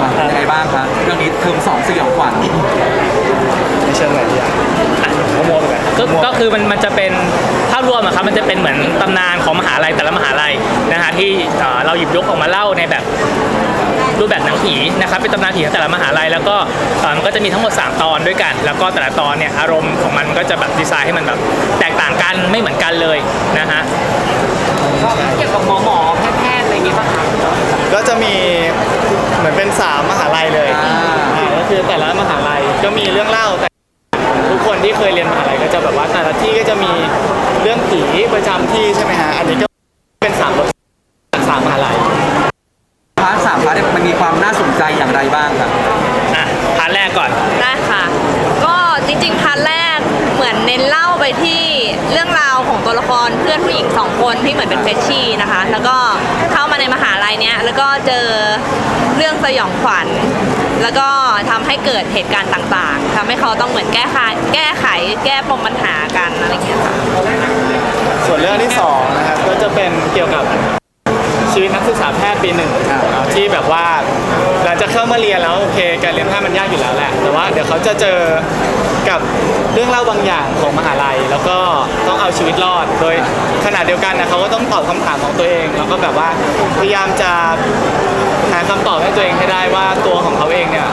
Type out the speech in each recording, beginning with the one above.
คะเรื่องนี้เทอมสองสยองขวัญไม่เชิงไหนดีอะเขาโมไปไหนก็ก็คือมันมันจะเป็นภาพรวมอะครับมันจะเป็นเหมือนตำนานของมหาลัยแต่ละมหาลัยนะฮะที่เอ่อเราหยิบยกออกมาเล่าในแบบรูปแบบหนังผีนะครับเป็นตำนานผีของแต่ละมหาลัยแล้วก็เอ่อมันก็จะมีทั้งหมด 3 ตอนด้วยกัน แล้วก็แต่ละตอนเนี่ยอารมณ์ของมันก็จะแบบดีไซน์ให้มันแบบแตกต่างกันไม่เหมือนกันเลยนะฮะ เกี่ยวกับหมอหมอ ก็มีเรื่องเล่าแต่ทุกคนที่เคยเรียนมหาลัยก็จะแบบว่าแต่ละที่ก็จะมีเรื่องผีประจำที่ใช่ไหมฮะอันนี้ก็เป็นสามรสสามมหาลัยพาร์ทสามพาร์ทเนี่ยมันมีความน่าสนใจอย่างไรบ้างครับอะพาร์ทแรกก่อน ได้ค่ะ ก็จริงๆพาร์ทแรกเหมือนเน้นเล่าไปที่เรื่องราวของตัวละครเพื่อนผู้หญิงสองคนที่เหมือนเป็นเฟรชชี่นะคะ แล้วก็เข้ามาในมหาลัยเนี้ยแล้วก็เจอเรื่องสยองขวัญ แล้วก็ทำให้เกิดเหตุการณ์ต่างๆทำให้เขาต้องเหมือนแก้ไขแก้ไข แก้ปมปัญหากันอะไรอย่างเงี้ยค่ะส่วนเรื่องที่สองนะครับก็จะเป็นเกี่ยวกับชีวิตนักศึกษาแพทย์ปีหนึ่งครับนะครับ ที่แบบว่าหลังจากเข้ามาเรียนแล้วโอเค การเรียนแพทย์มันยากอยู่แล้วแหละ แต่ว่าเดี๋ยวเขาจะเจอกับเรื่องเล่าบางอย่างของมหาลัย แล้วก็ต้องเอาชีวิตรอด โดยขณะเดียวกันนะเขาก็ต้องตอบคำถามของตัวเอง แล้วก็แบบว่าพยายามจะหาคำตอบให้ตัวเองให้ได้ว่าตัวของเขาเองเนี่ย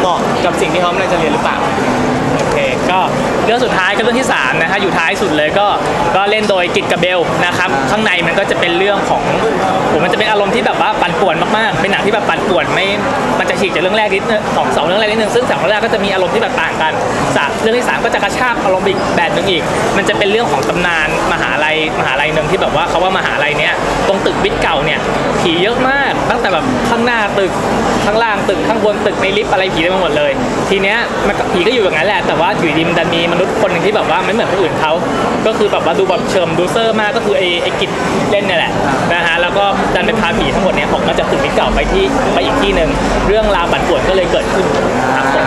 เหมาะกับสิ่งที่เขากำลังจะเรียนหรือเปล่า โอเค ก็ เรื่องสุดท้ายก็เรื่องที่3นะฮะอยู่ท้ายสุดเลยก็ก็เล่นโดยกิตกับเบลนะครับข้างในมันก็จะเป็นเรื่องของผมมันจะเป็นอารมณ์ที่แบบว่าปั่นป่วนมากๆ เป็นหนังที่แบบปั่นป่วนไม่มันจะฉีกจากเรื่องแรกนิดนึงสองสองเรื่องแรกนิดนึงซึ่งสองเรื่องแรกก็จะมีอารมณ์ที่แบบต่างกันจากเรื่องที่สามก็จะกระชากอารมณ์อีกแบบหนึงอีก มันจะเป็นเรื่องของตำนานมหาลัยมหาลัยหนึ่งที่แบบว่าเขาว่ามหาลัยเนี้ยตรงตึกวิทย์เก่าเนี่ยผีเยอะมากตั้งแต่แบบข้างหน้าตึกข้างล่างตึกข้างบนตึกในลิฟต์อะไรผีเต็มไปหมดเลย ทีเนี้ยมันก็ผีก็อยู่อย่างนั้นแหละแต่ว่าอยู่ดีมันดันมีมนุษย์คนหนึ่งที่แบบว่าไม่เหมือนคนอื่นเขาก็คือแบบว่าดูแบบเชิมดูเซอร์มากก็คือไอ้ไอ้กิจเล่นเนี่ยแหละนะฮะแล้วก็ดันไปพาผีทั้งหมดเนี้ยออกมาจากตึกวิทย์เก่าไปที่ไปอีกที่หนึ่งเรื่องราวบั่นป่วนก็เลยเกิดขึ้นครับผม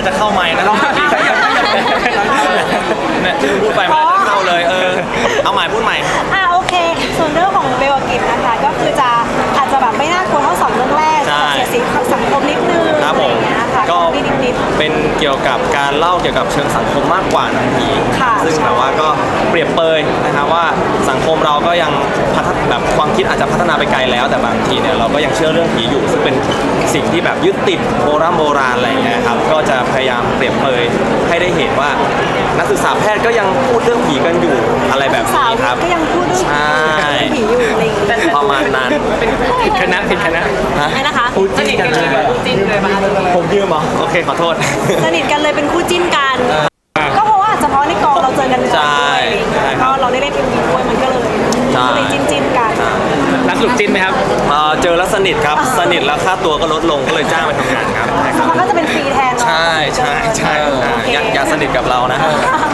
าจะเข้าไมค์นะลองขยับขยับขยับขยับเนี่ยที่พูดไปมันน่าจะเข้าเลยเออเอาใหม่พูดใหม่ อ่า เล่าเกี่ยวกับเชิงสังคมมากกว่าหนังผีค่ะซึ่งแบบว่าก็เปรียบเปยนะครับว่าสังคมเราก็ยังพัฒนาแบบความคิดอาจจะพัฒนาไปไกลแล้ว แต่บางทีเนี่ยเราก็ยังเชื่อเรื่องผีอยู่ ซึ่งเป็นสิ่งที่แบบยึดติดโบราณโบราณอะไรอย่างเงี้ยครับก็จะพยายามเปรียบเปยให้ได้เห็นว่า นักศึกษาแพทย์ก็ยังพูดเรื่องผีกันอยู่อะไรแบบสานี้วครับ ก็ยังพูดเรื่องใช่ผีอยู่ ประมาณนั้นผิดคณะผิดคณะ ฮะไม่นะคะคู่จิ้นกันเลยคู่จิ้นเลยป่ะคะผมยืมเหรอ โอเค ขอโทษ สนิทกันเลยเป็นคู่จิ้นกันก็ รักสรุปจิ้นไหมครับ เอ่อเจอแล้วสนิทครับ สนิทแล้วค่าตัวก็ลดลงก็เลยจ้างไปทำงานครับใช่คแล้รัวบมันก็จะเป็นฟรีแทนเนาะ ใช่ใช่ใช่อ่าอย่าอย่าสนิทกับเรานะ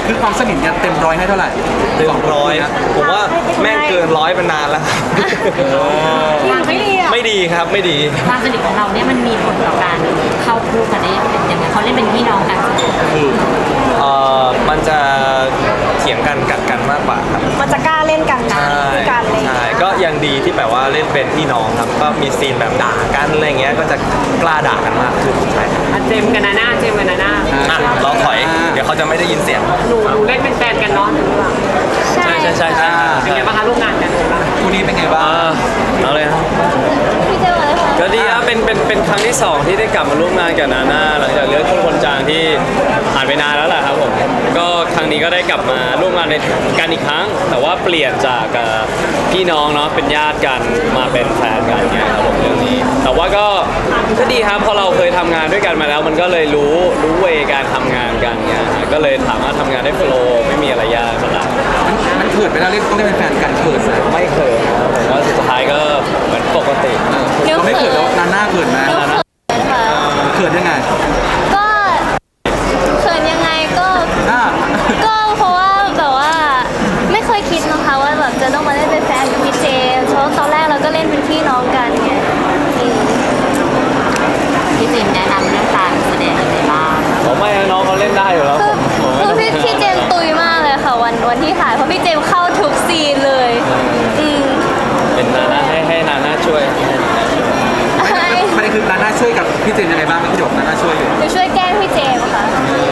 คือความสนิทเนี่ยเต็มร้อยให้เท่าไหร่เต็มร้อยผมว่าแม่งเกินร้อยเป็นนานแล้วครับจริงไม่ดีอะไม่ดีครับไม่ดี ความสนิทของเราเนี่ยมันมีผลต่อการเข้าคู่กันได้เป็นยังไงเขาเล่นเป็นพี่น้องกัน เอ่อมัน เล่นเป็นพี่น้องครับ ก็มีซีนแบบด่ากันอะไรเงี้ย ก็จะกล้าด่ากันมากขึ้นใช่ครับอะเจมส์กับนาน่าเจมส์กับนาน่าอะเราถอย เดี๋ยวเขาจะไม่ได้ยินเสียง หนูหนูเล่นเป็นแฟนกันเนาะหนูว่าใช่ใช่ใช่ใช่เป็นไงบ้างคะร่วมงานกันเป็นไงบ้างคู่นี้เป็นไงบ้างเอาเลยครับ พี่เจออะไรคะก็ดีครับเป็นเป็นเป็นครั้งที่สองที่ได้กลับมาร่วมงานกับนาน่าหลังจากเรื่องคนคนจางที่ผ่านไปนาน งนี้ก็ได้กลับมาร่วมงานในกันอีกครั้ง แต่ว่าเปลี่ยนจากเอ่อพี่น้องเนาะเป็นญาติกันมาเป็นแฟนกันเนี่ยครับผมเรื่องนี้ แต่ว่าก็ก็ดีครับพอเราเคยทำงานด้วยกันมาแล้ว มันก็เลยรู้รู้เวการทำงานกันเนี่ยฮะก็เลยสามารถทำงานได้โฟลว์ไม่มีอะไรยากเท่าไหร่มันเขินไปแล้วเล่นต้องเล่นเป็นแฟนกันเขินนะไม่เคยครับผมว่าสุดท้ายก็เหมือนปกติ เราไม่เขินแล้วนาน่าเขินไหมเขินยังไง ก็เขินยังไงก็ อ่า ก็เพราะว่าแบบว่าไม่เคยคิดนะคะว่าแบบจะต้องมาเล่นเป็นแฟนกับพี่เจม ช่วยกับพี่เจนยังไงบ้างพี่หยกนาน่าช่วยอยู่หนูช่วยแกล้งพี่เจมส์ค่ะ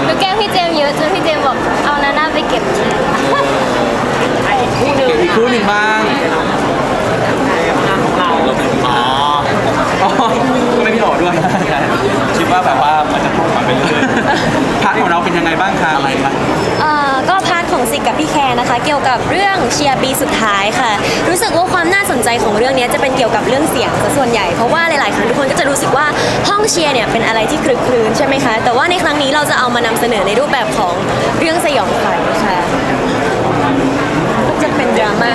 หนูแกล้งพี่เจมส์เยอะจนพี่เจมส์บอกเอานาน่าไปเก็บทีเดี๋ยวอีกคู่หนึ่งบ้าง อ๋อ อ๋อไม่พี่หล่อด้วย คิดว่าแบบว่ามันจะพูดมาไปเรื่อย พาร์ทของเราเป็นยังไงบ้างคะอะไรบ้าง เอ่อก็พาร์ทของสิกกับพี่แคร์นะคะ เกับเรื่องเชียร์ปีสุดท้ายค่ะ รู้สึกว่าความน่าสนใจของเรื่องนี้จะเป็นเกี่ยวกับเรื่องเสียงซะส่วนใหญ่เพราะว่าหลายๆครั้งทุกคนก็จะรู้สึกว่าห้องเชียร์เนี่ยเป็นอะไรที่คลึกคลื้นใช่ไหมคะ แต่ว่าในครั้งนี้เราจะเอามานำเสนอในรูปแบบของเรื่องสยองขวัญค่ะก็จะเป็นดราม่า